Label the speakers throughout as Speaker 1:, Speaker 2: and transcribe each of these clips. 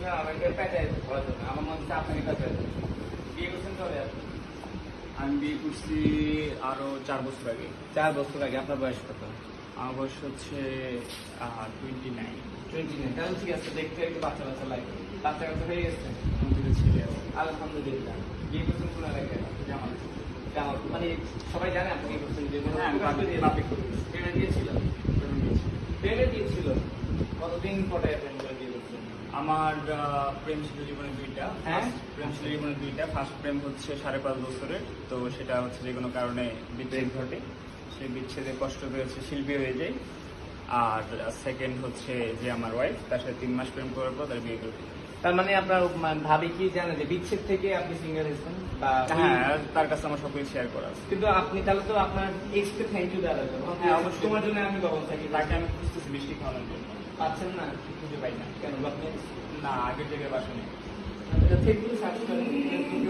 Speaker 1: আমাকে ধরার জন্য আমার মনে হচ্ছে আপনাকে পেঁচায় বিয়ে করছেন কবে আপনি?
Speaker 2: আমি বিয়ে করছি আরও চার বছর আগে।
Speaker 1: চার বছর আগে আপনার বয়স কত?
Speaker 2: আমার বয়স হচ্ছে টোয়েন্টি নাইন
Speaker 1: টোয়েন্টি নাইন তাহলে ঠিক আছে দেখতে একটু বাচ্চা বাচ্চা লাগে। বাচ্চা কাচ্চা হয়ে গেছে?
Speaker 2: আমাদের ছেলে আছে।
Speaker 1: আলহামদুলিল্লাহ। বিয়ে করছেন কোন এলাকায়?
Speaker 2: জামাল।
Speaker 1: জামাল। মানে সবাই জানে আপনি বিয়ে করছেন যে কোনো
Speaker 2: হ্যাঁ,
Speaker 1: দিয়েছিল? দিয়েছিল। কতদিন পরে প্রেম করে দিয়ে করছেন
Speaker 2: আমার প্রেম ছিল জীবনে দুইটা।
Speaker 1: হ্যাঁ?
Speaker 2: প্রেম ছিল জীবনে দুইটা। ফার্স্ট প্রেম হচ্ছে সাড়ে পাঁচ বছরের তো সেটা হচ্ছে যে কোনো কারণে বিচ্ছেদ ঘটে। সেই বিচ্ছেদে কষ্ট পেয়েছে শিল্পী হয়ে যায় আর সেকেন্ড হচ্ছে যে আমার ওয়াইফ তার সাথে তিন মাস প্রেম করার পর তার বিয়ে করে।
Speaker 1: তার মানে আপনার ভাবি কি জানে যে বিচ্ছেদ থেকে আপনি সিঙ্গেল হয়েছেন বা
Speaker 2: হ্যাঁ তার কাছে আমার সবকিছু শেয়ার করা আছে।
Speaker 1: কিন্তু আপনি তাহলে তো আপনার এক্সকে থ্যাংক ইউ দাদা
Speaker 2: হ্যাঁ, অবশ্যই।
Speaker 1: তোমার জন্য আমি কখন থাকি
Speaker 2: তাকে আমি খুঁজতেছি মিষ্টি খাওয়ানোর জন্য।
Speaker 1: পাচ্ছেন না খুঁজে পাই না। কেন আপনি
Speaker 2: না আগের জায়গায় বাসা নেই।
Speaker 1: ফেসবুকে সার্চ করেন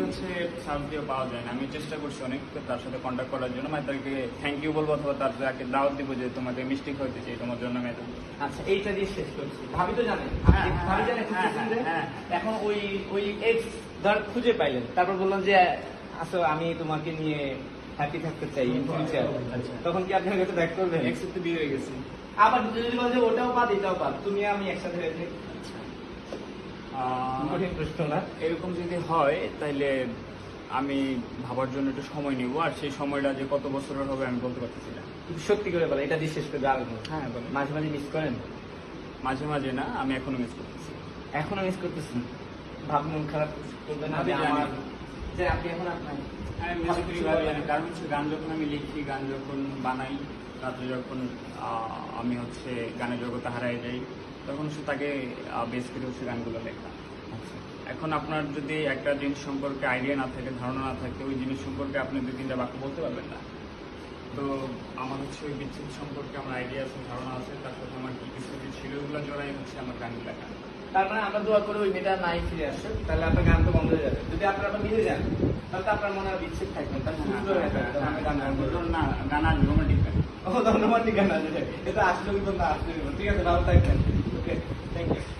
Speaker 2: হচ্ছে সার্চ দিয়ে পাওয়া যায় না আমি চেষ্টা করছি অনেক তার সাথে কন্ট্যাক্ট করার জন্য মানে তাকে থ্যাংক ইউ বলব অথবা তার তাকে দাওয়াত দিব যে তোমাকে চাই তোমার জন্য আমি
Speaker 1: আচ্ছা এইটা দিয়ে শেষ করছি ভাবি তো জানে
Speaker 2: হ্যাঁ, হ্যাঁ,
Speaker 1: ভাবি জানে
Speaker 2: হ্যাঁ,
Speaker 1: খুঁজতেছেন যে?
Speaker 2: হ্যাঁ,
Speaker 1: এখন ওই ওই এক্স ধর খুঁজে পাইলেন তারপর বললাম যে আসো আমি তোমাকে নিয়ে হ্যাপি থাকতে চাই ইন ফিউচার
Speaker 2: আচ্ছা।
Speaker 1: তখন কি আপনি কাছে ব্যাক করবেন
Speaker 2: নেক্সট তো বিয়ে হয়ে গেছে
Speaker 1: আবার যদি বলে যে ওটাও বাদ এটাও বাদ তুমি আমি একসাথে
Speaker 2: এরকম যদি হয় তাহলে আমি ভাবার জন্য একটু সময় নিব আর সেই সময়টা যে কত বছরের হবে আমি বলতে পারতেছি না।
Speaker 1: সত্যি করে বলো এটা দিয়ে শেষ করবে
Speaker 2: হ্যাঁ
Speaker 1: মাঝে মাঝে মিস করেন?
Speaker 2: মাঝে মাঝে না আমি এখনও মিস করতেছি।
Speaker 1: এখনও মিস করতেছেন? ভাব মন খারাপ করবে না যে আমার যে আপনি এখন আপনার
Speaker 2: হ্যাঁ কারণ হচ্ছে গান যখন আমি লিখি গান যখন বানাই রাত্রে যখন আমি হচ্ছে গানের জগতে হারাই যাই তখন সে তাকে বেস করে হচ্ছে গানগুলো লেখা।
Speaker 1: আচ্ছা।
Speaker 2: এখন আপনার যদি একটা জিনিস সম্পর্কে আইডিয়া না থাকে ধারণা না থাকে ওই জিনিস সম্পর্কে আপনি দুই তিনটা বাক্য বলতে পারবেন না। তো আমার হচ্ছে ওই বিচ্ছেদ সম্পর্কে আমার আইডিয়া আছে ধারণা আছে তার সাথে আমার কি কিছু কিছু ছিল ওগুলো জড়াই হচ্ছে আমার গান লেখা।
Speaker 1: তার মানে আমরা দোয়া করে ওই মেয়েটা নাই ফিরে আসে তাহলে আপনার গান তো বন্ধ হয়ে যাবে। যদি আপনার আবার মিলে যান তাহলে তো আপনার মনে হয় বিচ্ছেদ থাকবে তার সুন্দর হয়ে যাবে গান গান
Speaker 2: না গান আসবে রোমান্টিক গান
Speaker 1: ও ধন্যবাদ ঠিক আছে এটা আসলে কিন্তু না আসলে ঠিক আছে ভালো থাকবেন। Okay thank you